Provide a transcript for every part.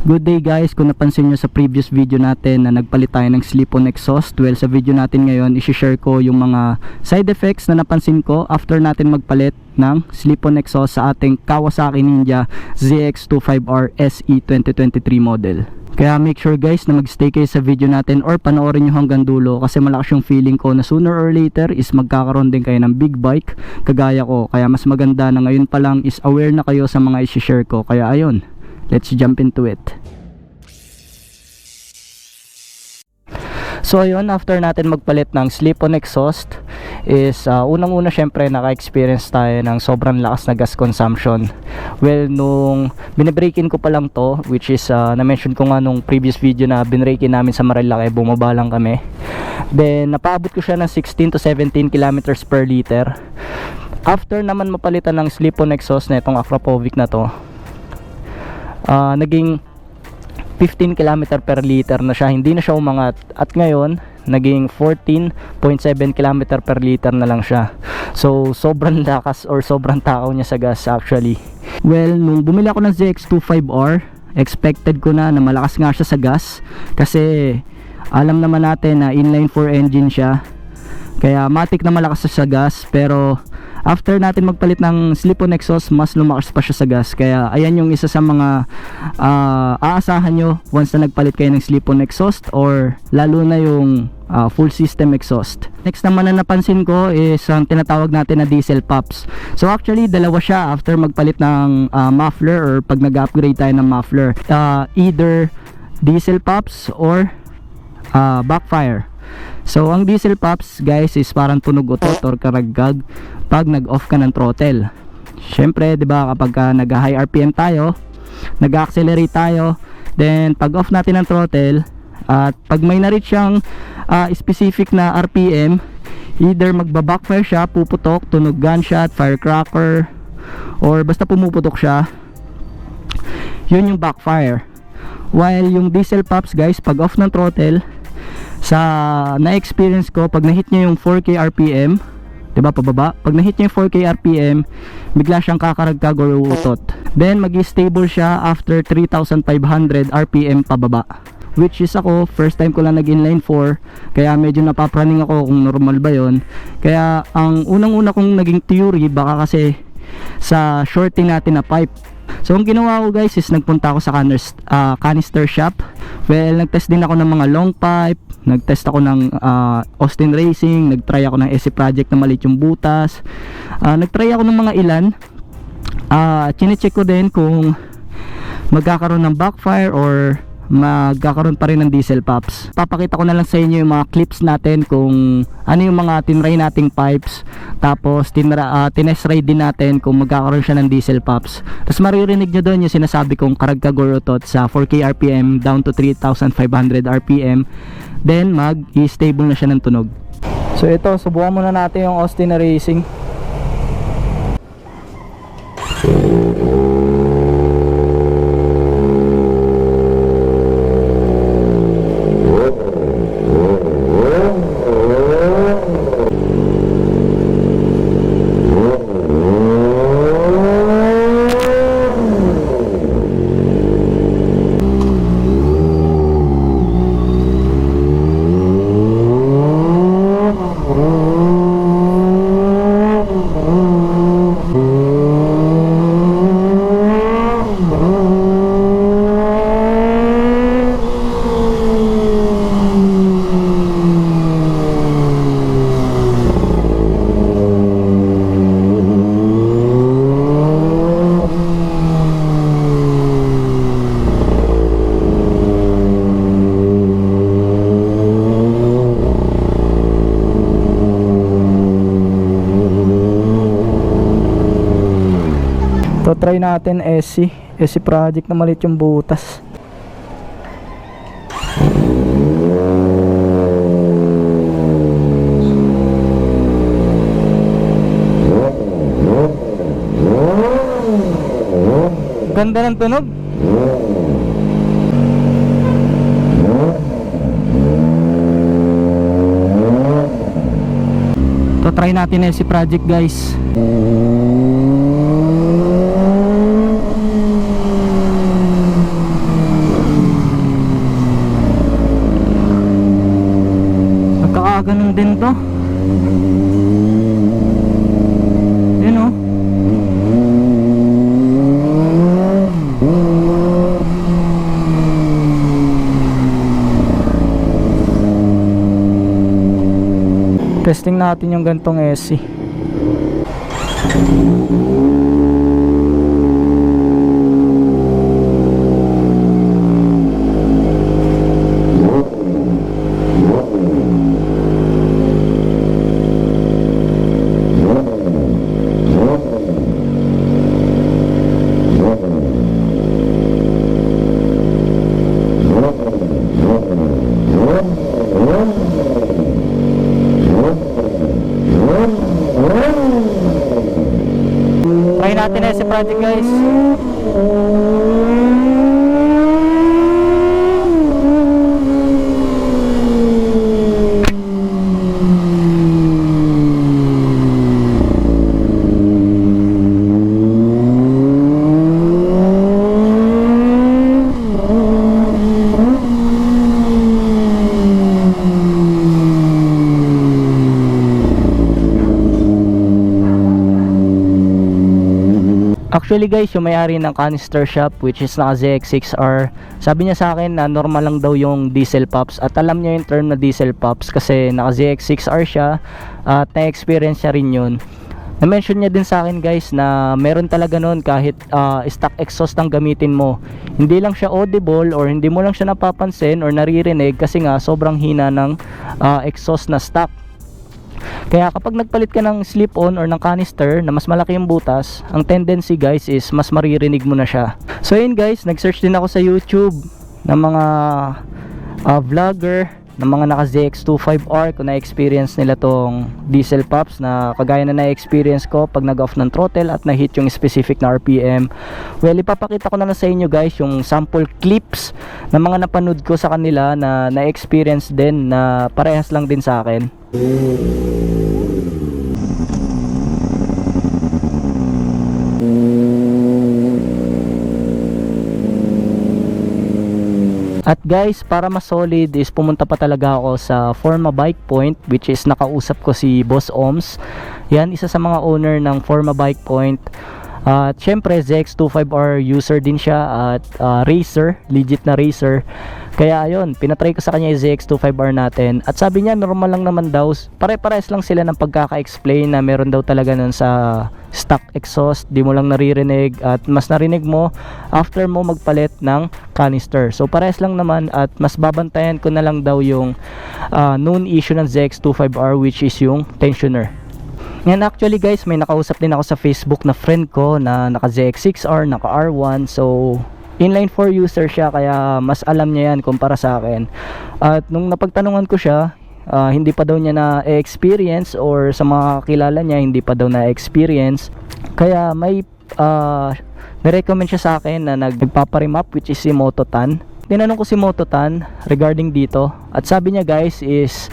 Good day guys, kung napansin nyo sa previous video natin na nagpalit tayo ng slip-on exhaust Well, sa video natin ngayon, isi-share ko yung mga side effects na napansin ko after natin magpalit ng slip-on exhaust sa ating Kawasaki Ninja ZX25R SE 2023 model. Kaya make sure guys na magstay kayo sa video natin or panoorin nyo hanggang dulo kasi malakas yung feeling ko na sooner or later is magkakaroon din kayo ng big bike kagaya ko. Kaya mas maganda na ngayon pa lang is aware na kayo sa mga isi-share ko. Kaya ayun let's jump into it So ayun, after natin magpalit ng slip-on exhaust is uh, unang-una syempre naka-experience tayo ng sobrang lakas na gas consumption. Well, nung binibreakin ko pa lang to, which is uh, na-mention ko nga nung previous video na binreakin namin sa Marilaki, bumaba lang kami. Then napaabot ko siya ng 16 to 17 kilometers per liter. After naman mapalitan ng slip-on exhaust na itong Akrapovic na to, uh, naging 15 km per liter na siya. Hindi na siya umangat. At ngayon naging 14.7 km per liter na lang siya. So sobrang lakas or sobrang takaw niya sa gas actually. Well nung bumili ako ng ZX25R expected ko na na malakas nga siya sa gas. Kasi alam naman natin na inline 4 engine siya. Kaya matik na malakas siya sa gas pero after natin magpalit ng slip-on exhaust mas lumakas pa siya sa gas. Kaya ayan yung isa sa mga uh, aasahan nyo once na nagpalit kayo ng slip-on exhaust or lalo na yung uh, full system exhaust. Next naman na napansin ko is ang tinatawag natin na diesel pops. So actually dalawa siya after magpalit ng uh, muffler or pag nag-upgrade tayo ng muffler uh, either diesel pops or uh, backfire So, ang diesel pops, guys, is parang tunog utot or karagag pag nag-off ka ng throttle. Syempre, 'di ba, kapag ka nag-high RPM tayo, nag-accelerate tayo, then pag off natin ang throttle at pag may na-reach siyang uh, specific na RPM, either magba-backfire siya, puputok, tunog gunshot, firecracker, or basta pumuputok siya, yun yung backfire. While yung diesel pops, guys, pag off ng throttle, sa na-experience ko pag na-hit niya yung 4K RPM 'di ba pababa? Pag na-hit niya yung 4K RPM bigla siyang kakaragkag or uutot then magi-stable siya after 3500 RPM pababa. Which is ako first time ko lang nag inline 4 kaya medyo napapraning ako kung normal ba yon kaya ang unang-una kong naging theory baka kasi sa shorting natin na pipe So ang ginawa ko guys is nagpunta ako sa canister, uh, canister shop. Well, nagtest din ako ng mga long pipe, nagtest ako ng uh, Austin Racing, nagtry ako ng SC Project na maliit yung butas. Uh, nagtry ako ng mga ilan. Uh, chinecheck ko din kung magkakaroon ng backfire or magkakaroon pa rin ng diesel pops. Papakita ko na lang sa inyo yung mga clips natin kung ano yung mga tinry nating pipes. Tapos tinra, uh, tinest ride din natin kung magkakaroon siya ng diesel pops. Tapos maririnig nyo doon yung sinasabi kong karagka gorotot sa 4k rpm down to 3500 rpm then mag i-stable na siya ng tunog. So ito subukan muna natin yung Austin Racing Try natin SC SC project na maliit yung butas. Ganda ng tunog. To try natin SC project guys din to. Yun oh. Testing natin yung gantong SC. Try natin SC project guys. Actually guys, yung may-ari ng canister shop which is naka ZX6R, sabi niya sa akin na normal lang daw yung diesel pops at alam niya yung term na diesel pops kasi naka ZX6R siya at na-experience niya rin yun. Na-mention niya din sa akin guys na meron talaga nun kahit ah, stock exhaust ang gamitin mo. Hindi lang siya audible or hindi mo lang siya napapansin or naririnig kasi nga sobrang hina ng ah, exhaust na stock. Kaya kapag nagpalit ka ng slip-on or ng canister na mas malaki yung butas, ang tendency guys is mas maririnig mo na siya. So yun guys, nag-search din ako sa YouTube ng mga ah, vlogger ng mga naka ZX25R kung na-experience nila tong diesel pops na kagaya na na-experience ko pag nag-off ng throttle at na-hit yung specific na RPM. Well, ipapakita ko na lang sa inyo guys yung sample clips ng mga napanood ko sa kanila na na-experience din na parehas lang din sa akin. At guys, para mas solid is pumunta pa talaga ako sa Forma Bike Point which is nakausap ko si Boss Oms. Yan, isa sa mga owner ng Forma Bike Point. At syempre, ZX25R user din siya at ah, racer, legit na racer. Kaya ayun, pinatry ko sa kanya yung ZX25R natin. At sabi niya, normal lang naman daw. Pare-pares lang sila ng pagkaka-explain na meron daw talaga nun sa stock exhaust. Di mo lang naririnig at mas narinig mo after mo magpalit ng canister. So pares lang naman at mas babantayan ko na lang daw yung ah, known issue ng ZX25R which is yung tensioner. Ngayon actually guys, may nakausap din ako sa Facebook na friend ko na naka ZX6R, naka R1. So inline 4 user siya kaya mas alam niya yan kumpara sa akin. At nung napagtanungan ko siya, ah, hindi pa daw niya na experience or sa mga kilala niya hindi pa daw na experience. Kaya may ah, nirecommend siya sa akin na nagpaparimap which is si Mototan. Tinanong ko si Mototan regarding dito at sabi niya guys is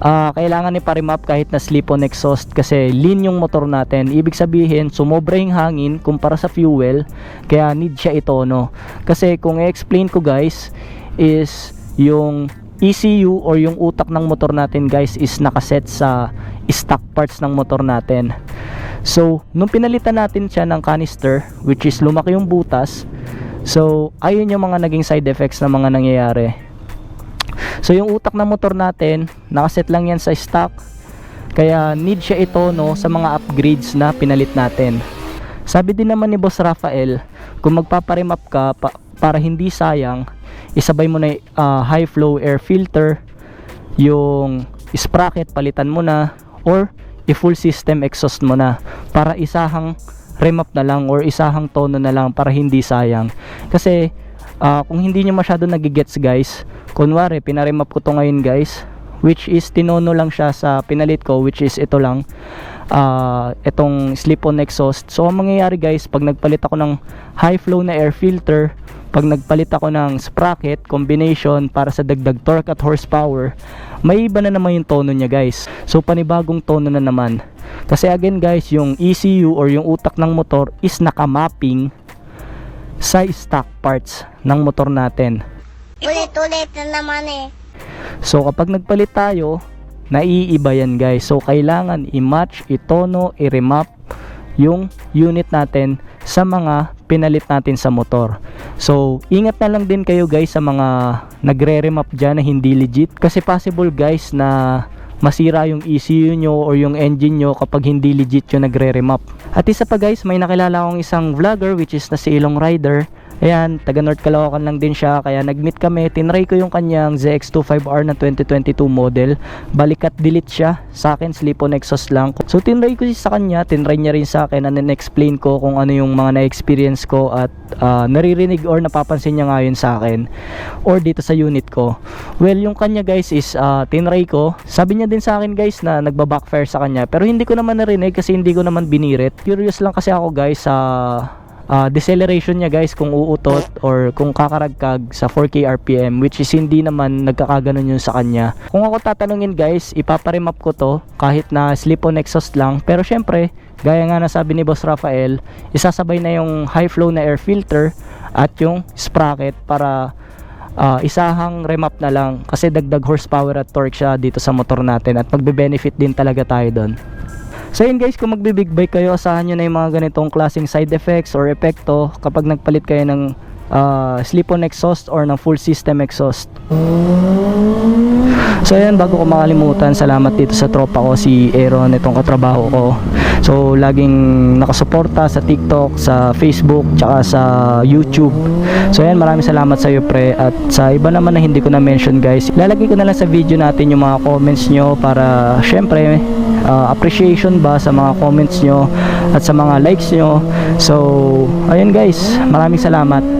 ah, kailangan ni parimap kahit na slip-on exhaust kasi lean yung motor natin. Ibig sabihin, sumobra yung hangin kumpara sa fuel, kaya need siya itono. Kasi kung i-explain ko guys, is yung ECU or yung utak ng motor natin guys is nakaset sa stock parts ng motor natin. So, nung pinalitan natin siya ng canister, which is lumaki yung butas, so, ayun yung mga naging side effects na mga nangyayari. So yung utak ng motor natin, nakaset lang yan sa stock. Kaya need siya ito no sa mga upgrades na pinalit natin. Sabi din naman ni Boss Rafael, kung magpaparimap ka pa- para hindi sayang, isabay mo na ah, high flow air filter, yung sprocket palitan mo na or i-full system exhaust mo na para isahang remap na lang or isahang tono na lang para hindi sayang. Kasi Ah, kung hindi nyo masyado nagigets guys, kunwari pinaremap ko to ngayon guys, which is tinono lang siya sa pinalit ko, which is ito lang, ah itong slip-on exhaust. So ang mangyayari guys, pag nagpalit ako ng high flow na air filter, pag nagpalit ako ng sprocket combination para sa dagdag torque at horsepower, may iba na naman yung tono niya guys. So panibagong tono na naman. Kasi again guys, yung ECU or yung utak ng motor is nakamapping sa stock parts ng motor natin. Ulit-ulit na naman eh. So kapag nagpalit tayo, naiiba yan guys. So kailangan i-match, itono, i-remap yung unit natin sa mga pinalit natin sa motor. So, ingat na lang din kayo guys sa mga nagre-remap dyan na hindi legit. Kasi possible guys na masira yung ECU nyo or yung engine nyo kapag hindi legit yung nagre-remap. At isa pa guys, may nakilala akong isang vlogger which is na si Ilong Rider. Ayan, taga North Caloocan lang din siya. Kaya nag-meet kami. Tinry ko yung kanyang ZX25R na 2022 model. Balikat delete siya. Sa akin, slip-on exhaust lang. So, tinry ko sa kanya. Tinry niya rin sa akin. And then, explain ko kung ano yung mga na-experience ko. At ah, naririnig or napapansin niya ngayon sa akin. Or dito sa unit ko. Well, yung kanya guys is ah, tinry ko. Sabi niya din sa akin guys na nagba-backfire sa kanya. Pero hindi ko naman narinig kasi hindi ko naman binirit. Curious lang kasi ako guys sa ah, deceleration niya guys kung uutot or kung kakaragkag sa 4k RPM which is hindi naman nagkakaganon yun sa kanya. Kung ako tatanungin guys, ipaparemap ko to kahit na slip-on exhaust lang pero syempre gaya nga na sabi ni Boss Rafael, isasabay na yung high flow na air filter at yung sprocket para ah, isahang remap na lang kasi dagdag horsepower at torque siya dito sa motor natin at magbe-benefit din talaga tayo doon. So yun guys, kung magbe-big bike kayo, asahan nyo na yung mga ganitong klaseng side effects or epekto kapag nagpalit kayo ng ah, slip-on exhaust or ng full system exhaust. So ayan, bago ko makalimutan, salamat dito sa tropa ko, si Aaron, itong katrabaho ko. So laging nakasuporta sa TikTok, sa Facebook, tsaka sa YouTube. So ayan, maraming salamat sa iyo pre. At sa iba naman na hindi ko na mention guys, lalagay ko na lang sa video natin yung mga comments nyo para syempre uh, appreciation ba sa mga comments nyo at sa mga likes nyo. So ayun guys, maraming salamat.